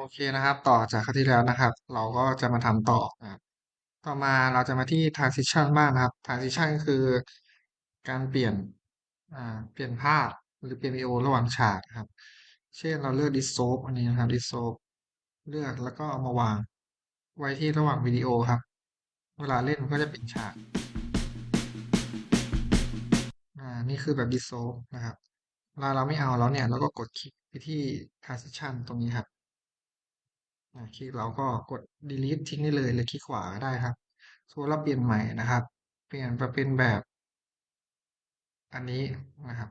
โอเคนะครับ ต่อจากคราวที่แล้วนะครับ เราก็จะมาทำต่อนะครับต่อมาเราจะมาที่ transition บ้างนะครับ transition ก็คือการเปลี่ยนอ่าเปลี่ยนภาพหรือเปลี่ยนวิดีโอระหว่างฉากครับ เช่นเราเลือก dissolve อันนี้นะครับ dissolve เลือกแล้วก็เอามาวางไว้ที่ระหว่างวิดีโอครับ เวลาเล่นมันก็จะเปลี่ยนฉากอ่านี่คือแบบ dissolve นะครับเวลาเราไม่เอาแล้วเนี่ยเราก็กดคลิกไปที่ transition ตรงนี้ครับ คลิกเราก็กด delete ทิ้งได้เลยหรือคลิกขวาก็ได้ครับสมมติเราเปลี่ยนใหม่นะครับ เปลี่ยนมาเป็นแบบ อันนี้นะครับ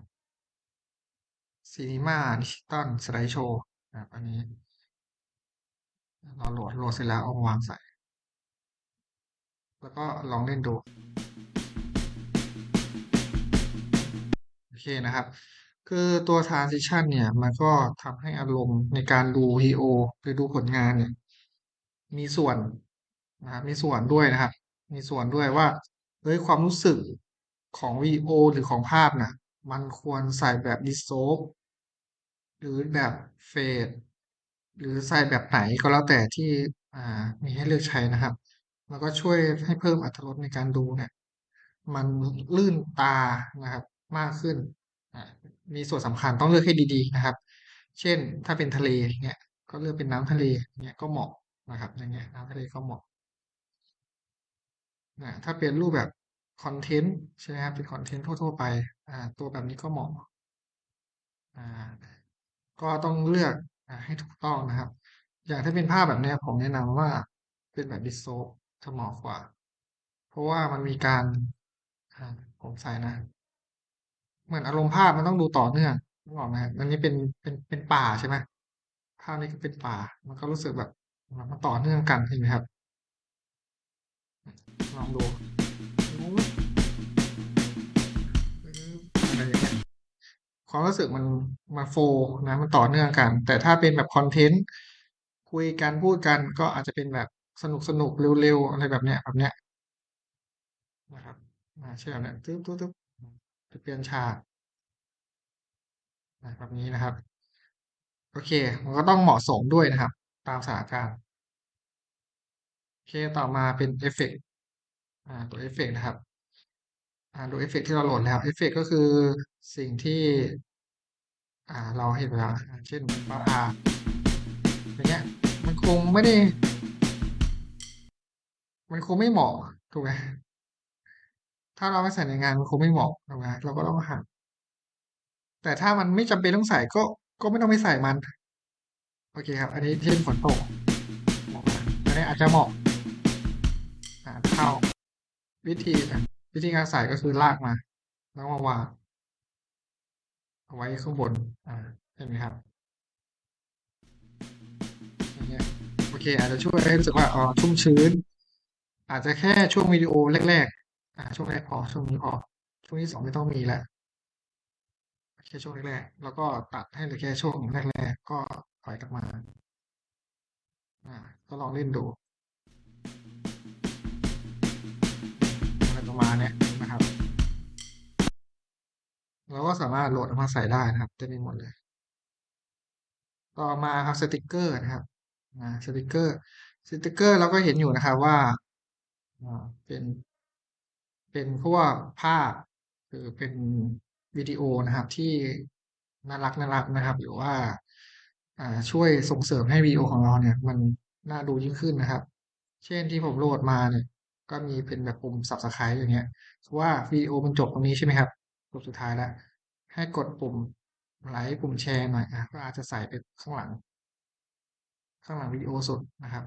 Cinema Digital Slideshow นะครับอันนี้ เราโหลดโหลดเสร็จแล้วเอามาวางใส่ แล้วก็ลองเล่นดู โอเคนะครับ คือตัว transition เนี่ยมันก็ทำให้อารมณ์ในการดูวีโอหรือดูผลงานเนี่ย มีส่วนนะครับมีส่วนด้วยนะครับ มีส่วนด้วยว่าเฮ้ยความรู้สึกของวีโอหรือของภาพน่ะมันควรใส่แบบ dissolve หรือแบบเฟดหรือใส่แบบไหนก็แล้วแต่ที่อ่ามีให้เลือกใช้นะครับแล้วก็ช่วยให้เพิ่มอรรถรสในการดูเนี่ย มันลื่นตานะครับ มากขึ้นอ่า มีส่วนสำคัญต้องเลือกให้ดีๆนะครับ เช่นถ้าเป็นทะเลเนี่ยก็เลือกเป็นน้ำทะเลเนี่ยก็เหมาะนะครับอย่างเงี้ยน้ำทะเลก็เหมาะนะถ้าเป็นรูปแบบคอนเทนต์ใช่ไหมครับเป็นคอนเทนต์ทั่วๆไปอ่าตัวแบบนี้ก็เหมาะอ่าก็ต้องเลือกอ่าให้ถูกต้องนะครับ อย่างถ้าเป็นภาพแบบเนี้ยผมแนะนำว่าเป็นแบบดิสโซจะเหมาะกว่า เพราะว่ามันมีการอ่าผมใส่นะ เหมือนอารมณ์ภาพมันต้องดูต่อเนื่องนึกออกไหมอันนี้เป็นเป็นเป็นป่าใช่ไหมภาพนี้ก็เป็นป่า มันก็รู้สึกแบบมันต่อเนื่องกันเห็นไหมครับ ลองดูอะไรอย่างเงี้ยความรู้สึกมันมาโฟล์นะมันต่อเนื่องกัน แต่ถ้าเป็นแบบคอนเทนต์คุยกันพูดกันก็อาจจะเป็นแบบสนุกสนุกเร็วๆอะไรแบบเนี้ยแบบเนี้ยนะครับอ่าเช่นแบบเนี้ยตึ๊บตึ๊บตึ๊บ เปลี่ยนฉากแบบนี้นะครับ โอเค มันก็ต้องเหมาะสมด้วยนะครับ ตามสถานการณ์โอเคต่อมาเป็นเอฟเฟกต์ตัวเอฟเฟกต์นะครับดูเอฟเฟกต์ที่เราโหลดแล้วเอฟเฟกต์ก็คือสิ่งที่เราเห็นเวลาเช่นฟ้าผ่าอย่างเงี้ยมันคงไม่ได้ มันคงไม่เหมาะถูกไหม ถ้าเราไม่ใส่ในงานมันคงไม่เหมาะถูกไหมเราก็ต้องหักแต่ถ้ามันไม่จำเป็นต้องใส่ก็ก็ไม่ต้องไปใส่มัน โอเคครับ อันนี้เช่นฝนตกเหมาะนะอันนี้อาจจะเหมาะอ่าเข้า วิธีวิธีการใส่ก็คือลากมา แล้วมาวางเอาไว้ข้างบน อ่าเห็นไหมครับอย่างเงี้ยโอเค อาจจะช่วยให้รู้สึกว่าอ๋อชุ่มชื้น อาจจะแค่ช่วงวิดีโอแรก อ่าช่วงแรกพอช่วงนี้พอ ช่วงที่สองไม่ต้องมีแล้วแค่ช่วงแรกๆแล้วก็ตัดให้เหลือแค่ช่วงแรกๆก็ถอยกลับมาอ่าก็ลองเล่นดูอะไรประมาณนี้นะครับเราก็สามารถโหลดมาใส่ได้นะครับเต็มไปหมดเลย ต่อมาครับสติกเกอร์นะครับอ่าสติกเกอร์สติกเกอร์เราก็เห็นอยู่นะครับว่าอ่าเป็น เป็นพวกภาพคือเป็นวิดีโอนะครับที่น่ารักน่ารักนะครับ หรือว่าอ่าช่วยส่งเสริมให้วิดีโอของเราเนี่ย มันน่าดูยิ่งขึ้นนะครับ เช่นที่ผมโหลดมาเนี่ย ก็มีเป็นแบบปุ่ม Subscribe อย่างเงี้ยว่าวิดีโอมันจบตรงนี้ใช่ไหมครับปุ่มสุดท้ายแล้ว ให้กดปุ่มไลค์ปุ่มแชร์หน่อยอะก็อาจจะใส่ไปข้างหลัง ข้างหลังวิดีโอสุดนะครับ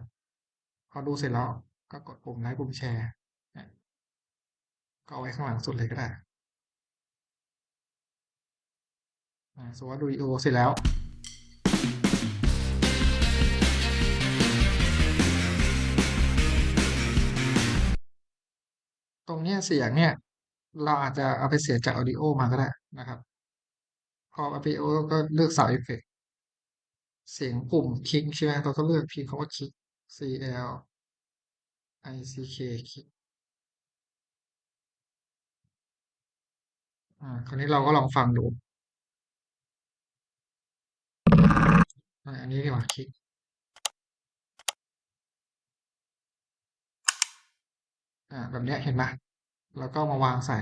พอดูเสร็จแล้วก็กดปุ่มไลค์ปุ่มแชร์ ก็เอาไว้ข้างหลังสุดเลยก็ได้สว่าดูวิดีโอเสร็จแล้วตรงเนี้ยเสียงเนี่ย เราอาจจะเอาไปเสียจาก audio มาก็ได้นะครับ พอ audio ก็เลือก sound effect เสียงปุ่มคลิกใช่ไหมเราก็เลือกพิมพ์คำว่าคลิก C L I C K คลิก อ่า คราวนี้เราก็ลองฟังดูอันนี้ดีกว่าคลิกอ่าแบบนี้เห็นไหมแล้วก็มาวางใส่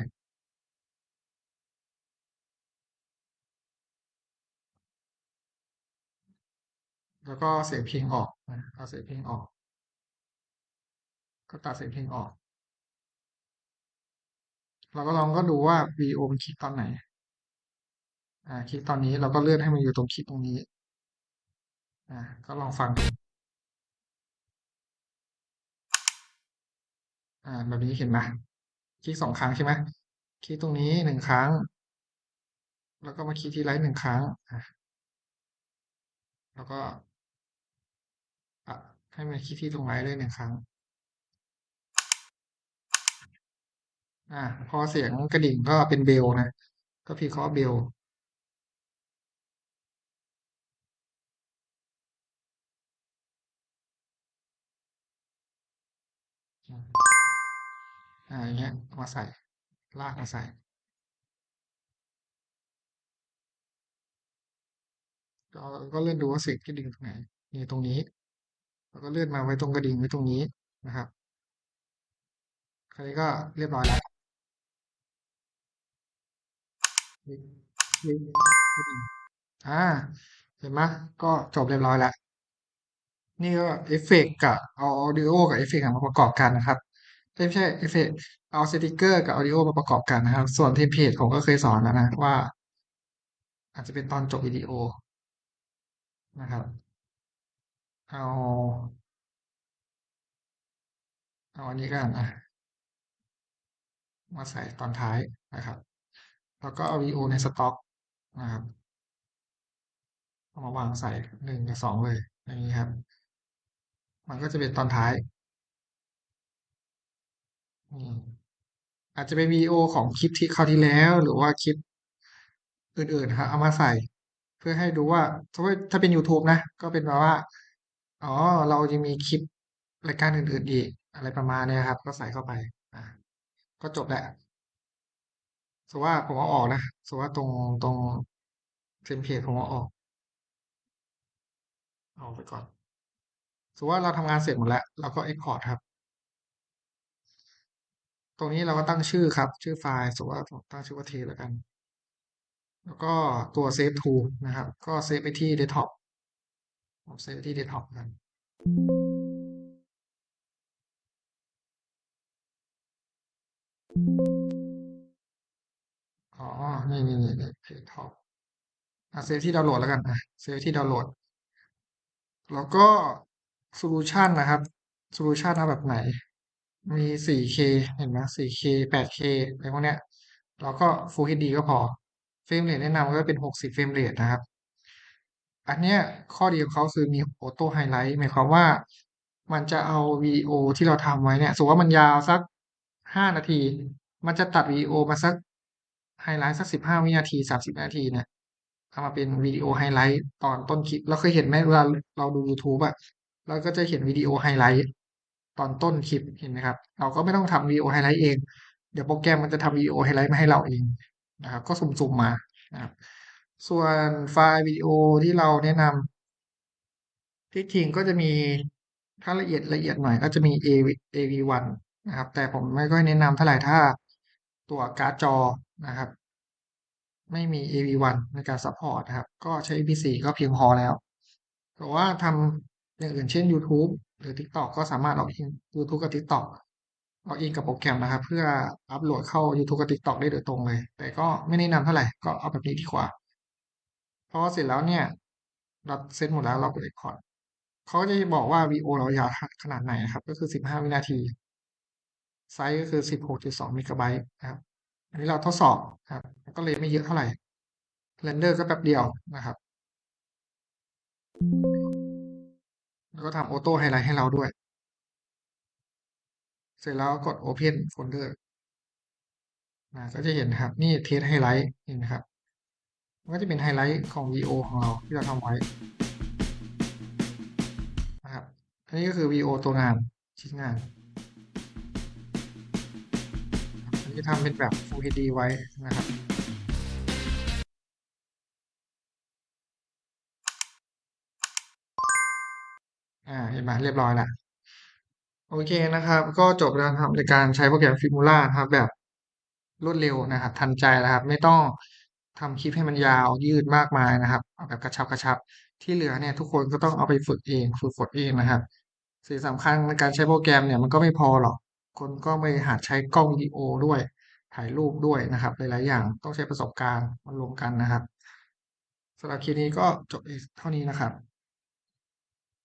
แล้วก็เสียงเพลงออกเอาเสียงเพลงออก ก็ตัดเสียงเพลงออก เราก็ลองก็ดูว่าวิดีโอมันคลิกตอนไหน อ่า คลิกตอนนี้เราก็เลื่อนให้มันอยู่ตรงคลิกตรงนี้ อ่า ก็ลองฟัง อ่า แบบนี้เห็นไหมคลิกสองครั้งใช่ไหมคลิกตรงนี้หนึ่งครั้ง แล้วก็มาคลิกที่ไลท์หนึ่งครั้ง อ่าแล้วก็อะให้มันคลิกที่ตรงไลท์เลยหนึ่งครั้ง อ่า พอเสียงกระดิ่งก็เป็นเบลนะ ก็พิมพ์คำว่าเบลอ่าอย่างเงี้ยมาใส่ ลากมาใส่ ก็ก็เลื่อนดูว่าเสียงกระดิ่งตรงไหนนี่ตรงนี้ แล้วก็เลื่อนมาไว้ตรงกระดิ่งไว้ตรงนี้นะครับคราวนี้ก็เรียบร้อยแล้ว อ่าเห็นไหมก็จบเรียบร้อยแล้ว นี่ก็เอฟเฟกกับเอาออดิโอกับเอฟเฟกมาประกอบกันนะครับไม่ใช่เอฟเฟกเอาสติกเกอร์กับออดิโอมาประกอบกันนะครับ ส่วนเทมเพลตผมก็เคยสอนแล้วนะว่า อาจจะเป็นตอนจบวิดีโอนะครับ เอาเอาอันนี้กันอะมาใส่ตอนท้ายนะครับ แล้วก็เอาวีโอในสต็อกนะครับเอามาวางใส่หนึ่งกับสองเลย อย่างนี้ครับ มันก็จะเป็นตอนท้ายอาจจะเป็นวีโอของคลิปที่คราวที่แล้ว หรือว่าคลิปอื่นๆครับเอามาใส่ เพื่อให้ดูว่าถ้าถ้าเป็น YouTube นะ ก็เป็นแบบว่า อ๋อ เราจะมีคลิปรายการอื่นๆอีก อะไรประมาณนี้ครับ ก็ใส่เข้าไป อ่าก็จบแหละ สว่าผมเอาออกนะสว่าตรงตรงเทมเพลตผมเอาออก เอาไปก่อนสว่าเราทำงานเสร็จหมดแล้วเราก็ Export ครับ ตรงนี้เราก็ตั้งชื่อครับ ชื่อไฟล์สว่าตั้งชื่อว่าเทแล้วกัน แล้วก็ตัว Save to นะครับ ก็เซฟไปที่ Desktop ผมเซฟไปที่ Desktop กันอ๋ เพจท็อปอะเซฟที่ดาวน์โหลดแล้วกันอะเซฟที่ดาวน์โหลด แล้วก็โซลูชันนะครับโซลูชันเอาแบบไหน มี 4K เห็นไหม 4K 8K อะไรพวกเนี้ย แล้วก็ Full HD ก็พอ เฟรมเรทแนะนำก็เป็น 60 เฟรมเรทนะครับ อันเนี้ยข้อดีของเขาคือมีออโต้ไฮไลท์หมายความว่ามันจะเอาวิดีโอที่เราทำไว้เนี่ย สมมติว่ามันยาวสัก 5 นาที มันจะตัดวิดีโอมาสัก ไฮไลท์สัก15วินาที30นาทีเนี่ยเอามาเป็นวิดีโอไฮไลท์ตอนต้นคลิปเราเคยเห็นไหมเวลาเราดู YouTube อะเราก็จะเห็นวิดีโอไฮไลท์ตอนต้นคลิปเห็นไหมครับ เราก็ไม่ต้องทำวิดีโอไฮไลท์เอง เดี๋ยวโปรแกรมมันจะทำวิดีโอไฮไลท์มาให้เราเองนะครับ ก็สุ่มๆมานะครับส่วนไฟล์วิดีโอที่เราแนะนำที่จริงก็จะมีถ้าละเอียดละเอียดหน่อยก็จะมี AV AV1 นะครับ แต่ผมไม่ค่อยแนะนำเท่าไหร่ถ้า ตัวการ์ดจอนะครับ ไม่มี AV1 ในการซัพพอร์ตนะครับ ก็ใช้ MP4 ก็เพียงพอแล้ว แต่ว่าทำอย่างอื่นเช่น YouTube หรือ TikTok ก็สามารถล็อกอิน YouTube กับ TikTok ล็อกอินกับโปรแกรมนะครับ เพื่ออัปโหลดเข้า YouTube กับ TikTok ได้โดยตรงเลย แต่ก็ไม่แนะนำเท่าไหร่ก็เอาแบบนี้ดีกว่าพอเสร็จแล้วเนี่ย เราเซตหมดแล้วเรากด Export เขาจะบอกว่าวีโอเรายาวขนาดไหนนะครับ ก็คือ 15 วินาที ไซส์ก็คือ 16.2เมกะไบต์นะครับ อันนี้เราทดสอบครับ ก็เลยไม่เยอะเท่าไหร่เรนเดอร์ก็แป๊บเดียวนะครับ แล้วก็ทำออโต้ไฮไลท์ให้เราด้วย เสร็จแล้วกด Open Folder นะก็จะเห็นครับ นี่เทสไฮไลท์เห็นไหมครับมันก็จะเป็นไฮไลท์ของวิดีโอของเราที่เราทำไว้นะครับอันนี้ก็คือวิดีโอตัวงานชิ้นงาน อันนี้ทำเป็นแบบ Full HD ไว้นะครับอ่าเห็นไหมเรียบร้อยแล้วโอเคนะครับ ก็จบแล้วครับในการใช้โปรแกรม Figma นะครับ แบบรวดเร็วนะครับ ทันใจนะครับ ไม่ต้องทำคลิปให้มันยาวยืดมากมายนะครับเอาแบบกระชับๆที่เหลือเนี่ยทุกคนก็ต้องเอาไปฝึกเอง ฝึกฝนเองนะครับสิ่งสำคัญในการใช้โปรแกรมเนี่ยมันก็ไม่พอหรอก คนก็ไปหัดใช้กล้องวิดีโอด้วย ถ่ายรูปด้วยนะครับ หลาย ๆ อย่างต้องใช้ประสบการณ์มารวมกันนะครับสำหรับคลิปนี้ก็จบเท่านี้นะครับ